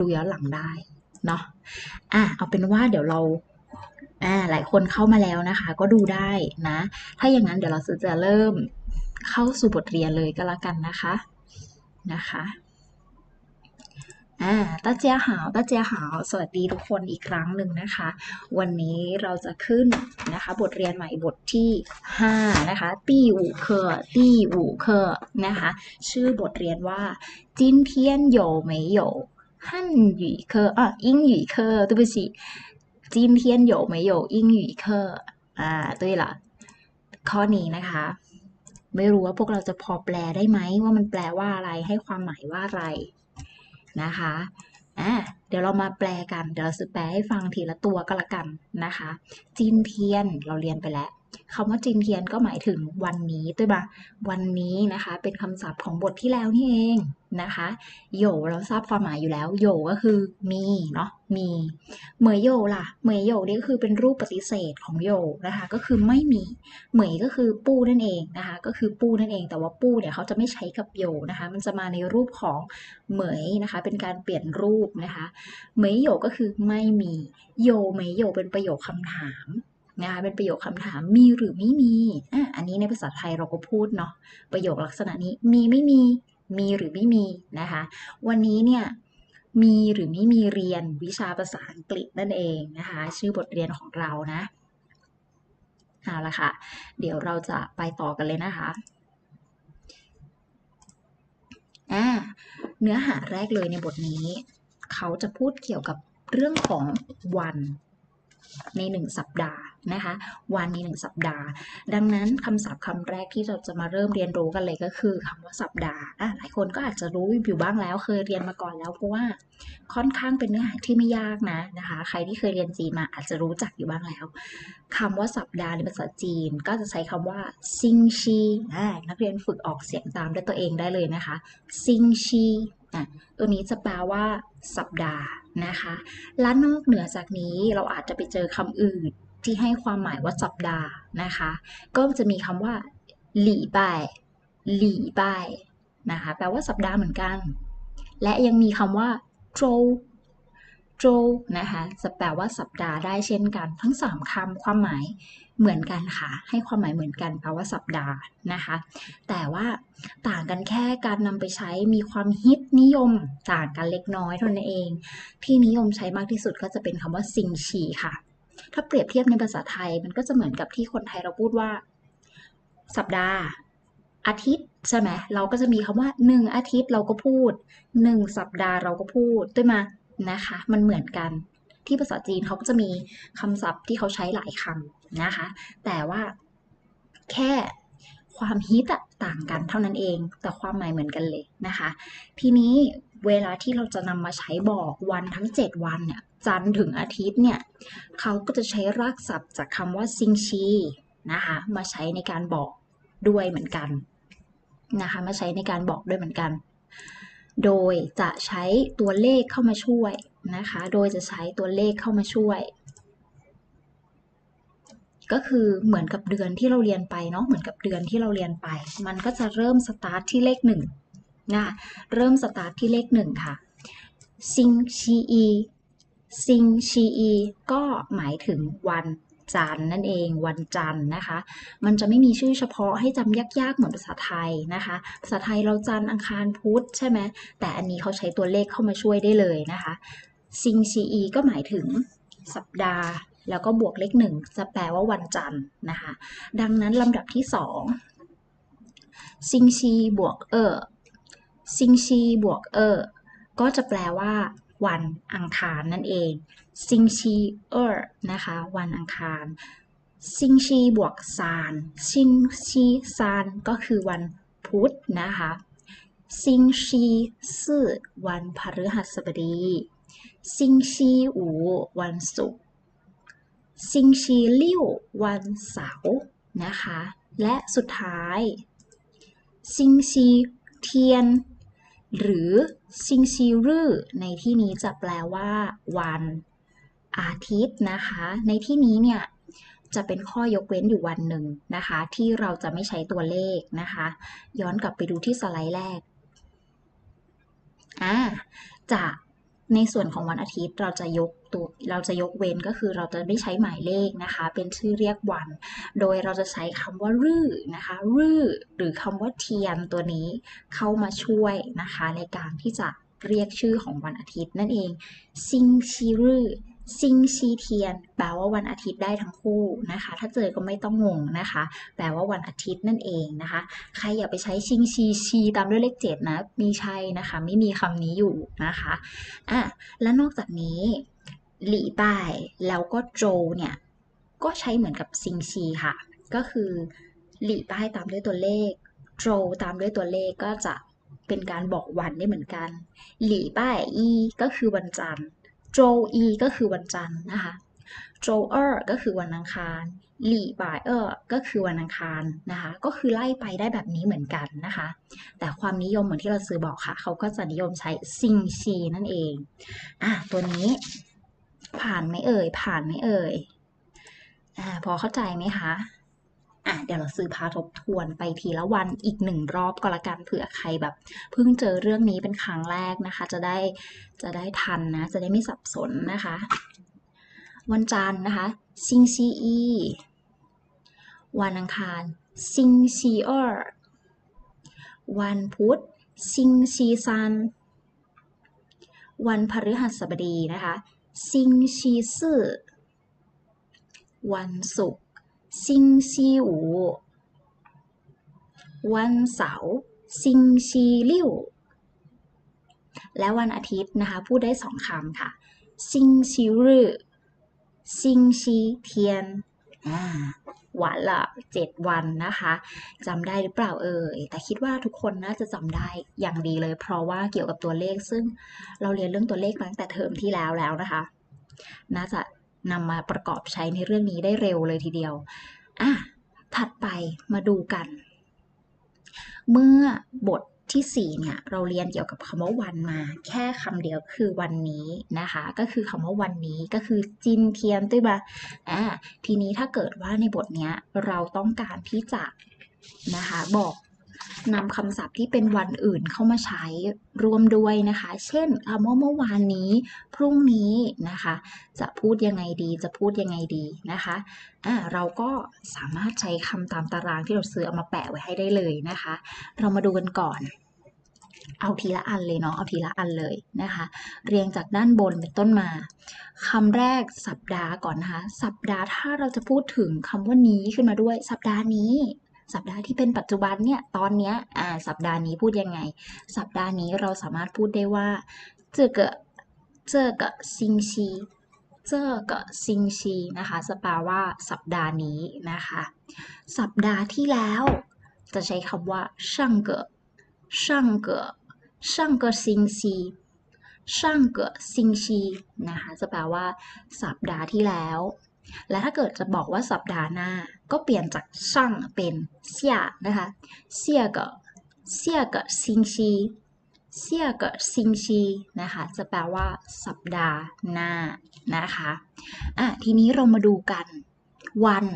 ดูย้อนหลังได้เนาะอะเอาเป็นว่าเดี๋ยวเราอ่าหลายคนเข้ามาแล้วนะคะ ก็ดูได้นะ ถ้าอย่างนั้นเดี๋ยวเราจะเริ่มเข้าสู่บทเรียนเลยก็แล้วกันนะคะนะคะอ่าตาเจียหาวตาเจียหาวสวัสดีทุกคนอีกครั้งหนึ่งนะคะ วันนี้เราจะขึ้นนะคะ บทเรียนใหม่บทที่5นะคะ ตี้อู่เคอตี้อู่เคอนะคะ ชื่อบทเรียนว่าจินเทียนโยไม่โย 汉语课啊英语课对不起今天有没有英语课อ่า对了ข้อนี้นะคะ ไม่รู้ว่าพวกเราจะพอแปลได้ไหมว่ามันแปลว่าอะไรให้ความหมายว่าอะไรนะคะอ่ะเดี๋ยวเรามาแปลกัน เดี๋ยวเราจะแปลให้ฟังทีละตัวก็แล้วกันนะคะจินเทียนเราเรียนไปแล้ว คำว่าจินเทียนก็หมายถึงวันนี้ด้วยปะวันนี้นะคะ เป็นคำศัพท์ของบทที่แล้วนี่เองนะคะโยเราทราบความหมายอยู่แล้วโยก็คือมีเนาะมีเหมยโยล่ะเหมยโยนี่ก็คือเป็นรูปปฏิเสธของโยนะคะ ก็คือไม่มีเหมยก็คือปู้นั่นเองนะคะ ก็คือปู้นั่นเอง แต่ว่าปู้เนี่ยเขาจะไม่ใช้กับโยนะคะ มันจะมาในรูปของเหมยนะคะ เป็นการเปลี่ยนรูปนะคะเหมยโยก็คือไม่มีโยเหมยโยเป็นประโยคคำถาม นะคะเป็นประโยคคำถามมีหรือไม่มีอะอันนี้ในภาษาไทยเราก็พูดเนาะประโยคลักษณะนี้มีไม่มีมีหรือไม่มีนะคะ วันนี้เนี่ยมีหรือไม่มีเรียนวิชาภาษาอังกฤษนั่นเองนะคะ ชื่อบทเรียนของเรานะเอาละค่ะ เดี๋ยวเราจะไปต่อกันเลยนะคะอ่าเนื้อหาแรกเลยในบทนี้ เขาจะพูดเกี่ยวกับเรื่องของวันในหนึ่งสัปดาห์นะคะ วันในหนึ่งสัปดาห์ ดังนั้นคำศัพท์คำแรกที่เราจะมาเริ่มเรียนรู้กันเลยก็คือคำว่าสัปดาห์อะหลายคนก็อาจจะรู้อยู่บ้างแล้ว เคยเรียนมาก่อนแล้วเพราะว่าค่อนข้างเป็นเนื้อหาที่ไม่ยากนะนะคะ ใครที่เคยเรียนจีนมาอาจจะรู้จักอยู่บ้างแล้วคำว่าสัปดาห์ในภาษาจีน ก็จะใช้คำว่าซิงชีนักเรียนฝึกออกเสียงตามด้วยตัวเองได้เลยนะคะซิงชีอะตัวนี้จะแปลว่าสัปดาห์นะคะ และนอกเหนือจากนี้เราอาจจะไปเจอคำอื่น ที่ให้ความหมายว่าสัปดาห์นะคะ ก็จะมีคำว่าหลี่บายหลี่บายนะคะแปลว่าสัปดาห์เหมือนกัน และยังมีคำว่าโจโจนะคะจะแปลว่าสัปดาห์ได้เช่นกัน ทั้งสามคำความหมายเหมือนกันค่ะ ให้ความหมายเหมือนกันแปลว่าสัปดาห์นะคะ แต่ว่าต่างกันแค่การนำไปใช้มีความฮิตนิยมต่างกันเล็กน้อยเท่านั้นเอง ที่นิยมใช้มากที่สุดก็จะเป็นคำว่าซิงชีค่ะ ถ้าเปรียบเทียบในภาษาไทยมันก็จะเหมือนกับที่คนไทยเราพูดว่า สัปดาห์ อาทิตย์ใช่ไหมเราก็จะมีคำว่าหนึ่งอาทิตย์เราก็พูดหนึ่งสัปดาห์เราก็พูดด้วยมานะคะ มันเหมือนกันที่ภาษาจีนเขาก็จะมีคำศัพท์ที่เขาใช้หลายคำนะคะ แต่ว่าแค่ความฮิตต่างกันเท่านั้นเอง แต่ความหมายเหมือนกันเลยนะคะ ทีนี้เวลาที่เราจะนำมาใช้บอกวันทั้ง 7 วันเนี่ย จันทร์ถึงอาทิตย์เนี่ยเขาก็จะใช้รากศัพท์จากคำว่าซิงชีนะคะมาใช้ในการบอกด้วยเหมือนกันนะคะมาใช้ในการบอกด้วยเหมือนกัน โดยจะใช้ตัวเลขเข้ามาช่วยนะคะ โดยจะใช้ตัวเลขเข้ามาช่วย ก็คือเหมือนกับเดือนที่เราเรียนไปเนาะเหมือนกับเดือนที่เราเรียนไป มันก็จะเริ่มสตาร์ทที่เลขหนึ่งนะเริ่มสตาร์ทที่เลขหนึ่งค่ะซิงชีอี ซิงชีอีก็หมายถึงวันจันนั่นเองวันจันนะคะ มันจะไม่มีชื่อเฉพาะให้จำยากๆ เหมือนภาษาไทยนะคะ ภาษาไทยเราจันอังคารพุธใช่ไหมแต่อันนี้เขาใช้ตัวเลขเข้ามาช่วยได้เลยนะคะซิงชีอีก็หมายถึงสัปดาห์ แล้วก็บวกเลขหนึ่งจะแปลว่าวันจันทร์นะคะ ดังนั้นลำดับที่สองซิงชีบวกเออซิงชีบวกเออก็จะแปลว่า วันอังคารนั่นเองซิงชีเออร์นะคะวันอังคารซิงชีบวกซานซิงชีซานก็คือวันพุธนะคะซิงชีซื่อวันพฤหัสบดีซิงชีอูวันศุกร์ซิงชีลิ่ววันเสาร์นะคะ และสุดท้ายซิงชีเทียน หรือซิงชีรือในที่นี้จะแปลว่า วันอาทิตย์นะคะ ในที่นี้เนี่ยจะเป็นข้อยกเว้นอยู่วันหนึ่งนะคะ ที่เราจะไม่ใช้ตัวเลขนะคะ ย้อนกลับไปดูที่สไลด์แรกอ่าจะในส่วนของวันอาทิตย์เราจะยก ตัวเราจะยกเว้นก็คือเราจะไม่ใช้หมายเลขนะคะ เป็นชื่อเรียกวัน โดยเราจะใช้คำว่ารื่อนะคะรื่อหรือคำว่าเทียนตัวนี้เข้ามาช่วยนะคะ ในการที่จะเรียกชื่อของวันอาทิตย์นั่นเองซิงชีรื่อซิงชีเทียนแปลว่าวันอาทิตย์ได้ทั้งคู่นะคะ ถ้าเจอก็ไม่ต้องงงนะคะ แปลว่าวันอาทิตย์นั่นเองนะคะ ใครอย่าไปใช้ชิงชีชีตามด้วยเลขเจ็ดนะมีใช่นะคะ ไม่มีคำนี้อยู่นะคะอะและนอกจากนี้ หลี่ป้ายแล้วก็โจเนี่ย ก็ใช้เหมือนกับซิงชีค่ะ ก็คือหลี่ป้ายตามด้วยตัวเลขโจตามด้วยตัวเลขก็จะเป็นการบอกวันได้เหมือนกัน หลี่ป้ายอีก็คือวันจันทร์โจอีก็คือวันจันทร์นะคะโจเออร์ก็คือวันอังคารหลี่ป่ายเออร์ก็คือวันอังคารนะคะ ก็คือไล่ไปได้แบบนี้เหมือนกันนะคะ แต่ความนิยมเหมือนที่เราซื้อบอกค่ะ เขาก็จะนิยมใช้ซิงชีนั่นเองอะตัวนี้ ผ่านไหมเอ่ย ผ่านไหมเอ่ยอพอเข้าใจไหมคะอะเดี๋ยวเราซื้อพาทบทวนไปทีละวันอีกหนึ่งรอบก็แล้วกันเผื่อใครแบบ เพิ่งเจอเรื่องนี้เป็นครั้งแรกนะคะ จะได้จะได้ทันนะ จะได้ไม่สับสนนะคะ วันจันทร์นะคะซิงซีอีวันอังคารซิงซีเออร์วันพุธซิงซีซันวันพฤหัสบดีนะคะ ซิงชีซื่อวันศุกร์ซิงซีอูวันเสาร์ซิงชีลิ่วและวันอาทิตย์นะคะ พูดได้สองคำค่ะ ซิงชีรือซิงชีเทียนอ่า วันละเจ็ดวันนะคะจำได้หรือเปล่าเอ่ยแต่คิดว่าทุกคนน่าจะจำได้อย่างดีเลย เพราะว่าเกี่ยวกับตัวเลข ซึ่งเราเรียนเรื่องตัวเลขมาตั้งแต่เทอมที่แล้วแล้วนะคะ น่าจะนำมาประกอบใช้ในเรื่องนี้ได้เร็วเลยทีเดียวอะถัดไปมาดูกัน เมื่อบท ที่ 4 เนี่ย เราเรียนเกี่ยวกับคำว่าวันมา แค่คำเดียวคือวันนี้นะคะ ก็คือคำว่าวันนี้ก็คือจินเทียนตุ้ยบะอ่าทีนี้ถ้าเกิดว่าในบทเนี้ยเราต้องการที่จะนะคะบอก นำคำศัพท์ที่เป็นวันอื่นเข้ามาใช้ร่วมด้วยนะคะ เช่นคำว่าเมื่อวานนี้ พรุ่งนี้นะคะ จะพูดยังไงดีจะพูดยังไงดีนะคะอ่าเราก็สามารถใช้คำตามตารางที่เราซื้อเอามาแปะไว้ให้ได้เลยนะคะ เรามาดูกันก่อน เอาทีละอันเลยเนาะเอาทีละอันเลยนะคะ เรียงจากด้านบนเป็นต้นมาคำแรกสัปดาห์ก่อนนะคะ สัปดาห์ถ้าเราจะพูดถึงคำว่านี้ขึ้นมาด้วย สัปดาห์นี้ สัปดาห์ที่เป็นปัจจุบันเนี่ย ตอนเนี้ย อ่า สัปดาห์นี้พูดยังไง สัปดาห์นี้เราสามารถพูดได้ว่า这个这个星期这个星期นะคะจะแปลว่าสัปดาห์นี้นะคะ สัปดาห์ที่แล้ว จะใช้คำว่า上个上个上个星期上个星期นะคะ จะแปลว่า สัปดาห์ที่แล้ว และถ้าเกิดจะบอกว่าสัปดาห์หน้า ก็เปลี่ยนจากช่างเป็นเสียนะคะเสียก็เสียก็ซิงชีเสียกัซิงชีนะคะจะแปลว่า สัปดาห์หน้านะคะอะทีนี้เรามาดูกันวัน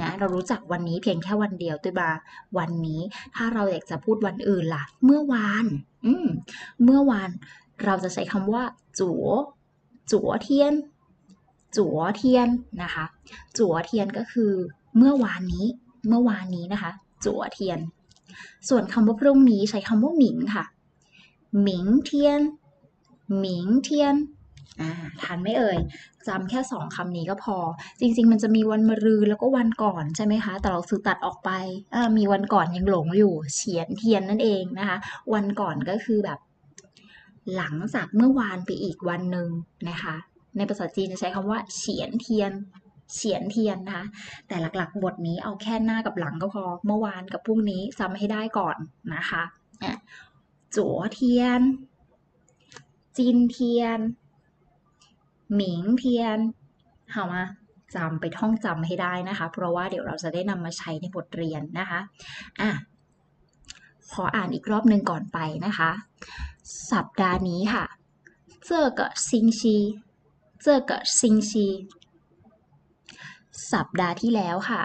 นะเรารู้จักวันนี้เพียงแค่วันเดียวตัวบาวันนี้ ถ้าเราอยากจะพูดวันอื่นละ่ะ เมื่อวานอืมเมื่อวานเราจะใช้คำว่าจัวจัวเทียน จัวเทียนนะคะ จัวเทียนก็คือเมื่อวานนี้เมื่อวานนี้นะคะ จัวเทียน ส่วนคำว่าพรุ่งนี้ใช้คำว่าหมิงค่ะหมิงเทียนหมิงเทียนอ่าทันไหมเอ่ยจำแค่สองคำนี้ก็พอ จริง ๆ มันจะมีวันมะรืนแล้วก็วันก่อนใช่ไหมคะ แต่เราสื่อตัดออกไปอ่ามีวันก่อนยังหลงอยู่เฉียนเทียนนั่นเองนะคะ วันก่อนก็คือแบบ หลังจากเมื่อวานไปอีกวันหนึ่งนะคะ ในภาษาจีนจะใช้คำว่าเฉียนเทียนเฉียนเทียนนะคะ แต่หลักๆ บทนี้เอาแค่หน้ากับหลังก็พอ เมื่อวานกับพรุ่งนี้ซ้ำให้ได้ก่อนนะคะจัวเทียน จินเทียน หมิงเทียนเอามาจำไปท่องจำให้ได้นะคะ เพราะว่าเดี๋ยวเราจะได้นำมาใช้ในบทเรียนนะคะอะขออ่านอีกรอบหนึ่งก่อนไปนะคะ สัปดาห์นี้ค่ะเจอกับซิงชี 这个星期สัปดาห์ที่แล้วค่ะ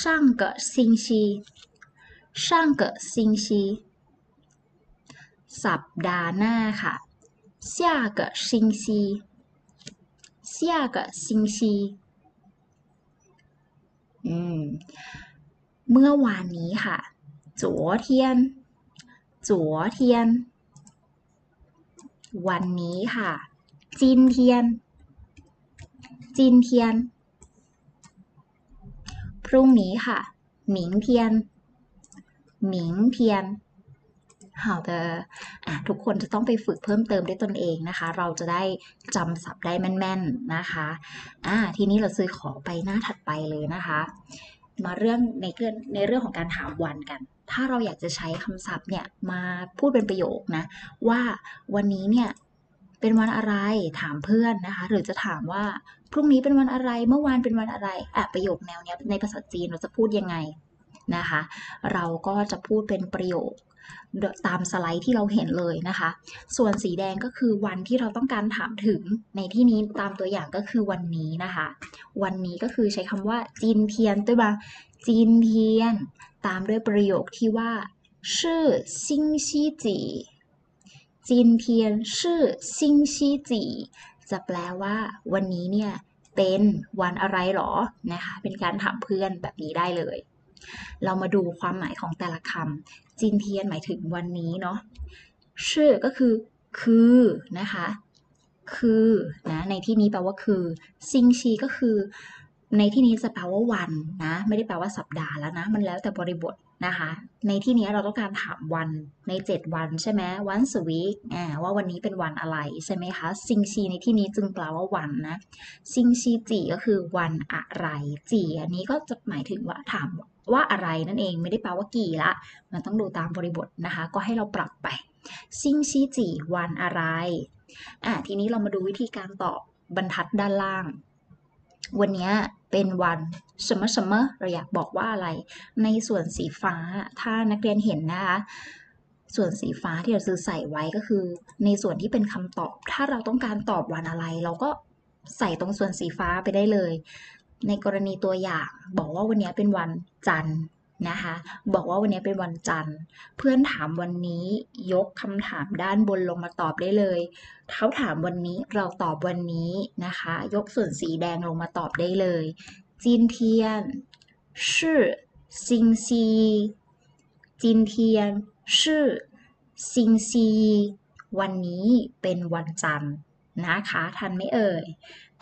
上个星期上个星期สัปดาห์หน้าค่ะ 下个星期下个星期อืม เมื่อวานนี้ค่ะ昨天昨天วันนี้ค่ะ จินเทียน พรุ่งนี้ค่ะหมิงเทียนหมิงเทียน好的อะทุกคนจะต้องไปฝึกเพิ่มเติมด้วยตนเองนะคะ เราจะได้จำศัพท์ได้แม่นๆนะคะอ่าทีนี้เราซื้อขอไปหน้าถัดไปเลยนะคะ มาเรื่องในเรื่องในเรื่องของการถามวันกัน ถ้าเราอยากจะใช้คำศัพท์เนี่ยมาพูดเป็นประโยคนะ ว่าวันนี้เนี่ยเป็นวันอะไรถามเพื่อนนะคะ หรือจะถามว่า พรุ่งนี้เป็นวันอะไร เมื่อวานเป็นวันอะไรอะประโยคแนวเนี้ยในภาษาจีนเราจะพูดยังไงนะคะ เราก็จะพูดเป็นประโยคตามสไลด์ที่เราเห็นเลยนะคะ ส่วนสีแดงก็คือวันที่เราต้องการถามถึง ในที่นี้ตามตัวอย่างก็คือวันนี้นะคะ วันนี้ก็คือใช้คำว่าจินเทียนด้วยบ้างจินเทียน ตามด้วยประโยคที่ว่าชื่อซิงซีจีจินเทียนชื่อซิงซีจี จะแปลว่า วันนี้เนี่ยเป็นวันอะไรหรอนะคะ เป็นการถามเพื่อนแบบนี้ได้เลย เรามาดูความหมายของแต่ละคำจีนเทียนหมายถึงวันนี้เนาะชื่อก็คือ คือนะคะคือนะในที่นี้แปลว่าคือซิงชีก็คือ ในที่นี้จะแปลว่าวันนะ ไม่ได้แปลว่าสัปดาห์แล้วนะ มันแล้วแต่บริบท นะคะ ในที่นี้เราต้องการถามวันใน 7 วันใช่ไหมวันสวีกอ่าว่าวันนี้เป็นวันอะไรใช่ไหมคะซิงชีในที่นี้จึงแปลว่าวันนะซิงชีจีก็คือวันอะไรจีอันนี้ก็จะหมายถึงว่าถามว่าอะไรนั่นเองไม่ได้แปลว่ากี่ละ มันต้องดูตามบริบทนะคะ ก็ให้เราปรับไปซิงชีจีวันอะไรอะทีนี้เรามาดูวิธีการตอบบรรทัดด้านล่าง วันนี้เป็นวันสมสมเราอยากบอกว่าอะไร ในส่วนสีฟ้าถ้านักเรียนเห็นนะคะส่วนสีฟ้าที่เราซื้อใส่ไว้ก็คือ ในส่วนที่เป็นคำตอบ ถ้าเราต้องการตอบวันอะไร เราก็ใส่ตรงส่วนสีฟ้าไปได้เลย ในกรณีตัวอย่างบอกว่าวันนี้เป็นวันจันทร์ นะคะ บอกว่าวันนี้เป็นวันจันทร์ เพื่อนถามวันนี้ยกคำถามด้านบนลงมาตอบได้เลยเขาถามวันนี้เราตอบวันนี้นะคะ ยกส่วนสีแดงลงมาตอบได้เลยจินเทียนชื่อซิงซีจินเทียนชื่อซิงซีวันนี้เป็นวันจันทร์นะคะ ทันไม่เอ่ย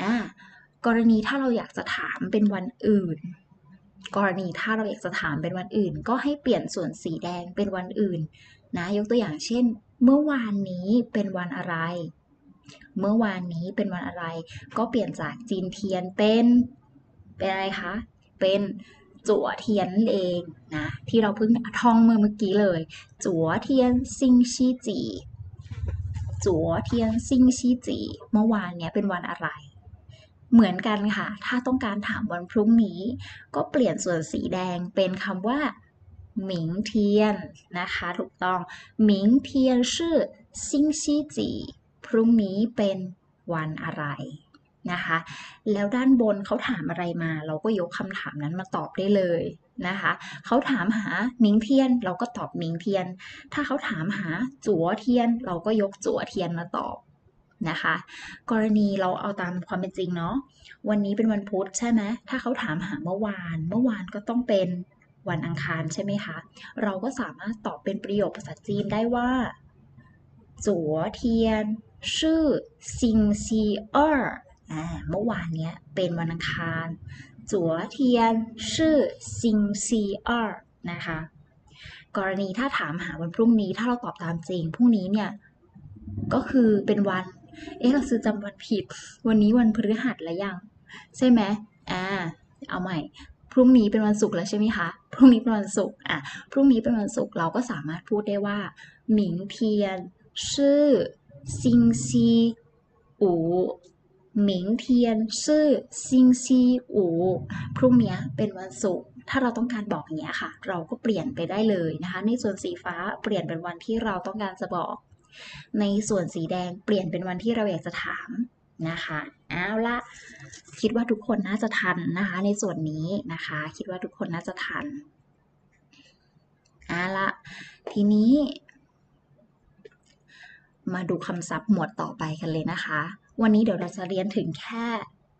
อ่ากรณีถ้าเราอยากจะถามเป็นวันอื่น กรณีถ้าเราอยากจะถามเป็นวันอื่น ก็ให้เปลี่ยนส่วนสีแดงเป็นวันอื่นนะยกตัวอย่างเช่น เมื่อวานนี้เป็นวันอะไร เมื่อวานนี้เป็นวันอะไร ก็เปลี่ยนจากจีนเทียนเป็นเป็นอะไรคะเป็นจั่วเทียนเองนะที่เราเพิ่งท่องเมื่อเมื่อกี้เลย จั่วเทียนซิงชีจีจั่วเทียนซิงชีจีเมื่อวานเนี้ยเป็นวันอะไร เหมือนกันค่ะ ถ้าต้องการถามวันพรุ่งนี้ ก็เปลี่ยนส่วนสีแดงเป็นคำว่าหมิงเทียนนะคะ ถูกต้องหมิงเทียนชื่อซิงชีจีพรุ่งนี้เป็นวันอะไรนะคะ แล้วด้านบนเขาถามอะไรมา เราก็ยกคำถามนั้นมาตอบได้เลยนะคะเขาถามหาหมิงเทียน เราก็ตอบหมิงเทียน ถ้าเขาถามหาจั๋วเทียน เราก็ยกจั๋วเทียนมาตอบ นะคะ กรณีเราเอาตามความเป็นจริงเนาะวันนี้เป็นวันพุธใช่ไหมถ้าเขาถามหาเมื่อวาน เมื่อวานก็ต้องเป็นวันอังคารใช่ไหมคะ เราก็สามารถตอบเป็นประโยคภาษาจีนได้ว่าจัวเทียน ชื่อซิงซีเออร์เมื่อวานเนี้ยเป็นวันอังคารจัวเทียน ชื่อซิงซีเออร์นะคะ กรณีถ้าถามหาวันพรุ่งนี้ถ้าเราตอบตามจริงพรุ่งนี้เนี่ยก็คือเป็นวัน เอ๊ะเราซื้อจำวันผิด วันนี้วันพฤหัสแล้วยัง ใช่ไหมอ่าเอาใหม่ พรุ่งนี้เป็นวันศุกร์แล้วใช่ไหมคะ พรุ่งนี้เป็นวันศุกร์อะพรุ่งนี้เป็นวันศุกร์เราก็สามารถพูดได้ว่าหมิงเทียนชื่อซิงซีอูหมิงเทียนชื่อซิงซีอูพรุ่งนี้เป็นวันศุกร์ถ้าเราต้องการบอกอย่างเงี้ยค่ะ เราก็เปลี่ยนไปได้เลยนะคะ ในส่วนสีฟ้าเปลี่ยนเป็นวันที่เราต้องการจะบอก ในส่วนสีแดงเปลี่ยนเป็นวันที่เราอยากจะถามนะคะเอาละคิดว่าทุกคนน่าจะทันนะคะ ในส่วนนี้นะคะ คิดว่าทุกคนน่าจะทันเอาละทีนี้ มาดูคำศัพท์หมวดต่อไปกันเลยนะคะ วันนี้เดี๋ยวเราจะเรียนถึงแค่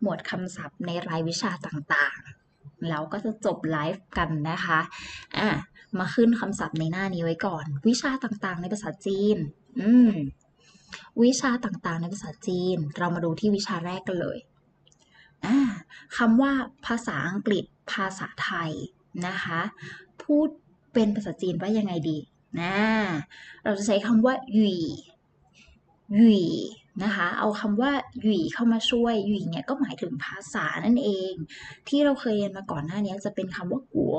หมวดคำศัพท์ในรายวิชาต่างๆ แล้วก็จะจบไลฟ์กันนะคะอะมาขึ้นคำศัพท์ในหน้านี้ไว้ก่อน วิชาต่างๆ ในภาษาจีน อืม วิชาต่างๆ ในภาษาจีน เรามาดูที่วิชาแรกกันเลยคำว่าภาษาอังกฤษภาษาไทยนะคะ พูดเป็นภาษาจีนว่ายังไงดีนะเราจะใช้คำว่าหยีหยีนะคะ เอาคำว่าหยีเข้ามาช่วยหยีเนี่ยก็หมายถึงภาษานั่นเอง ที่เราเคยเรียนมาก่อนหน้านี้จะเป็นคำว่ากัว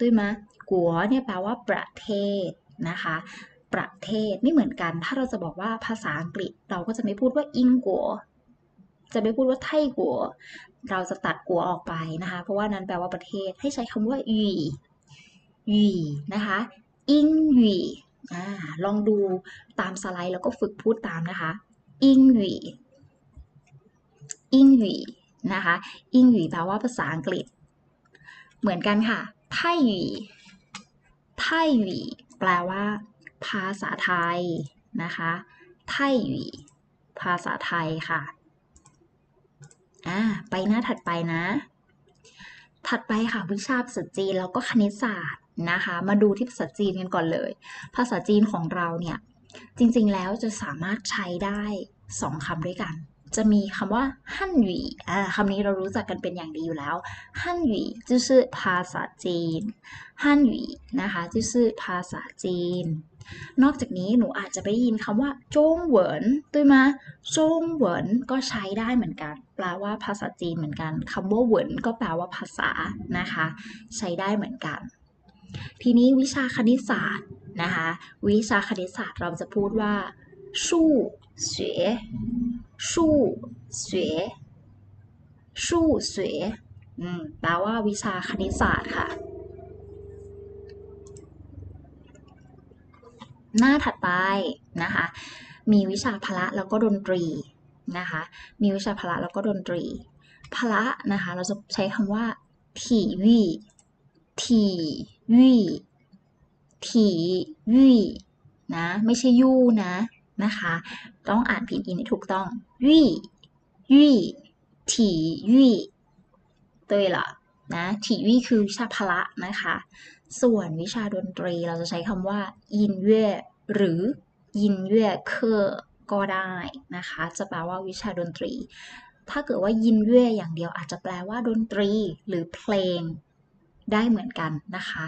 ด้วยมะกัวเนี่ยแปลว่าประเทศนะคะ ประเทศไม่เหมือนกัน ถ้าเราจะบอกว่าภาษาอังกฤษ เราก็จะไม่พูดว่าอิงกัวจะไม่พูดว่าไทกัวเราจะตัดกัวออกไปนะคะ เพราะว่านั้นแปลว่าประเทศให้ใช้คำว่าหยีหยีนะคะอิงหยีอ่าลองดูตามสไลด์แล้วก็ฝึกพูดตามนะคะอิงหยีอิงหยีนะคะอิงหยีแปลว่าภาษาอังกฤษ เหมือนกันค่ะไทหยีไทหยีแปลว่า ภาษาไทยนะคะไทยีภาษาไทยค่ะ อ่า ไปหน้าถัดไปนะ ถัดไปค่ะวิชาภาษาจีนแล้วก็คณิตศาสตร์นะคะ มาดูที่ภาษาจีนกันก่อนเลย ภาษาจีนของเราเนี่ย จริงๆแล้วจะสามารถใช้ได้สองคำด้วยกัน จะมีคำว่าฮั่นหวีอ่าคำนี้เรารู้จักกันเป็นอย่างดีอยู่แล้วฮั่นหวีจื่อภาษาจีนฮั่นหวีนะคะจื่อภาษาจีน นอกจากนี้หนูอาจจะไปยินคำว่าจงเหวินด้วยมะจงเหวินก็ใช้ได้เหมือนกัน แปลว่าภาษาจีนเหมือนกันคำว่าเหวินก็แปลว่าภาษานะคะ ใช้ได้เหมือนกัน ทีนี้วิชาคณิตศาสตร์นะคะวิชาคณิตศาสตร์เราจะพูดว่าสู้เสวยสู้เสวยสู้เสวยแปลว่าวิชาคณิตศาสตร์ค่ะ หน้าถัดไปนะคะ มีวิชาพละแล้วก็ดนตรีนะคะ มีวิชาพละแล้วก็ดนตรี พละนะคะ เราจะใช้คำว่าถีวีถีวีถีวีนะ ไม่ใช่ยูนะนะคะ ต้องอ่านผิดอินให้ถูกต้องวีวีถีวีตัวเหรอ นะ体育คือวิชาพละนะคะ ส่วนวิชาดนตรีเราจะใช้คำว่ายินเย่หรือยินเย่เคอก็ได้นะคะ จะแปลว่าวิชาดนตรี ถ้าเกิดว่ายินเย่อย่างเดียวอาจจะแปลว่าดนตรีหรือเพลงได้เหมือนกันนะคะ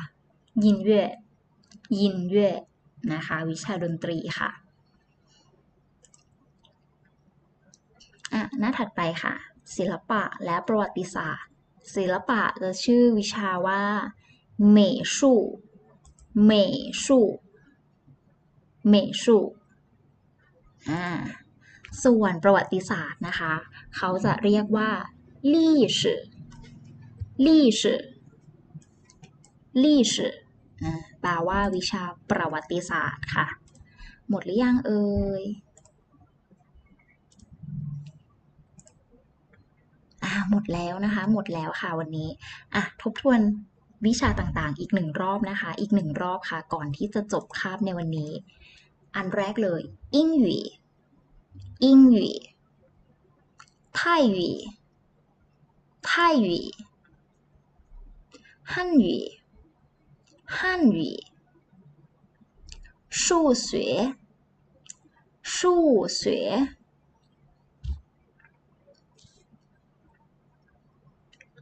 ยินเย่ยินเย่นะคะ วิชาดนตรีค่ะอะหน้าถัดไปค่ะ ศิลปะและประวัติศาสตร์ ศิลปะจะชื่อวิชาว่า美术美术美术อ่าส่วนประวัติศาสตร์นะคะ เขาจะเรียกว่าลี่史ลี่史ลี่史อ่าแปลว่าวิชาประวัติศาสตร์ค่ะ หมดหรือยังเอ่ย อ่าหมดแล้วนะคะ หมดแล้วค่ะวันนี้ อ่ะทบทวนวิชาต่างๆ อีกหนึ่งรอบนะคะ อีกหนึ่งรอบค่ะ ก่อนที่จะจบคาบในวันนี้ อันแรกเลย英语英语泰语泰语汉语汉语数学数学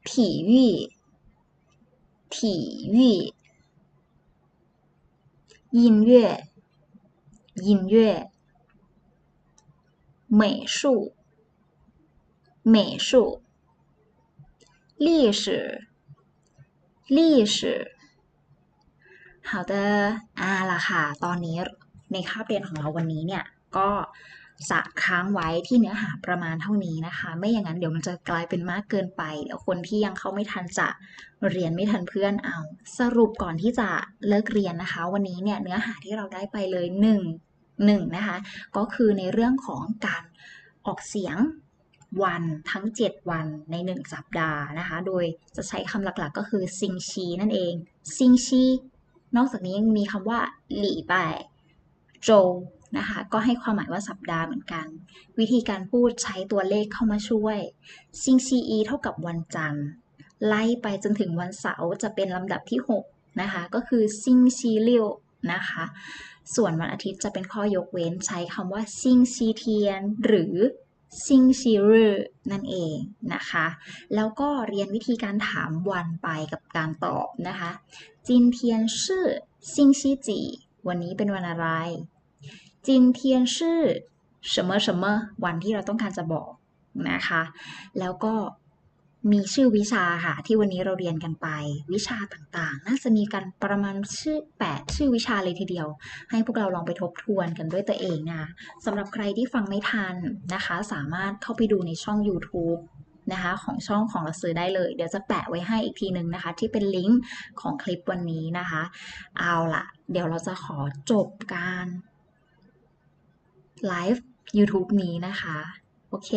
体育体育音乐音乐美术美术历史历史好的อ่าล่ะค่ะ ตอนนี้ในคาบเรียนของเราวันนี้เนี่ย ก็ จะค้างไว้ที่เนื้อหาประมาณเท่านี้นะคะ ไม่อย่างนั้นเดี๋ยวมันจะกลายเป็นมากเกินไปเดี๋ยวคนที่ยังเข้าไม่ทันจะเรียนไม่ทันเพื่อนเอา สรุปก่อนที่จะเลิกเรียนนะคะ วันนี้เนี่ยเนื้อหาที่เราได้ไปเลย1 1นะคะ ก็คือในเรื่องของการออกเสียงวันทั้ง 7 วันใน 1 สัปดาห์นะคะ โดยจะใช้คำหลักๆก็คือซิงชีนั่นเองซิงชีนอกจากนี้ยังมีคำว่าหลี่ไปโจ นะคะ ก็ให้ความหมายว่าสัปดาห์เหมือนกัน วิธีการพูดใช้ตัวเลขเข้ามาช่วยซิงซีอีเท่ากับวันจันทร์ ไล่ไปจนถึงวันเสาร์จะเป็นลำดับที่ 6 นะคะ ก็คือซิงซีเลียวนะคะ ส่วนวันอาทิตย์จะเป็นข้อยกเว้นใช้คำว่าซิงซีเทียน หรือซิงซีเรนั่นเองนะคะ แล้วก็เรียนวิธีการถามวันไปกับการตอบนะคะจินเทียนชื่อซิงซีจีวันนี้เป็นวันอะไร จิงเทียนชื่อเสมอเสมอวันที่เราต้องการจะบอกนะคะ แล้วก็มีชื่อวิชาค่ะ ที่วันนี้เราเรียนกันไป วิชาต่างๆ น่าจะมีกันประมาณชื่อ 8 ชื่อวิชาเลยทีเดียว ให้พวกเราลองไปทบทวนกันด้วยตัวเองนะสำหรับใครที่ฟังไม่ทันนะคะ สามารถเข้าไปดูในช่อง YouTube นะคะของช่องของหนังสือได้เลย เดี๋ยวจะแปะไว้ให้อีกทีหนึ่งนะคะ ที่เป็นลิงก์ของคลิปวันนี้นะคะ เอาล่ะ เดี๋ยวเราจะขอจบการ ไลฟ์ YouTube นี้นะคะ โอเค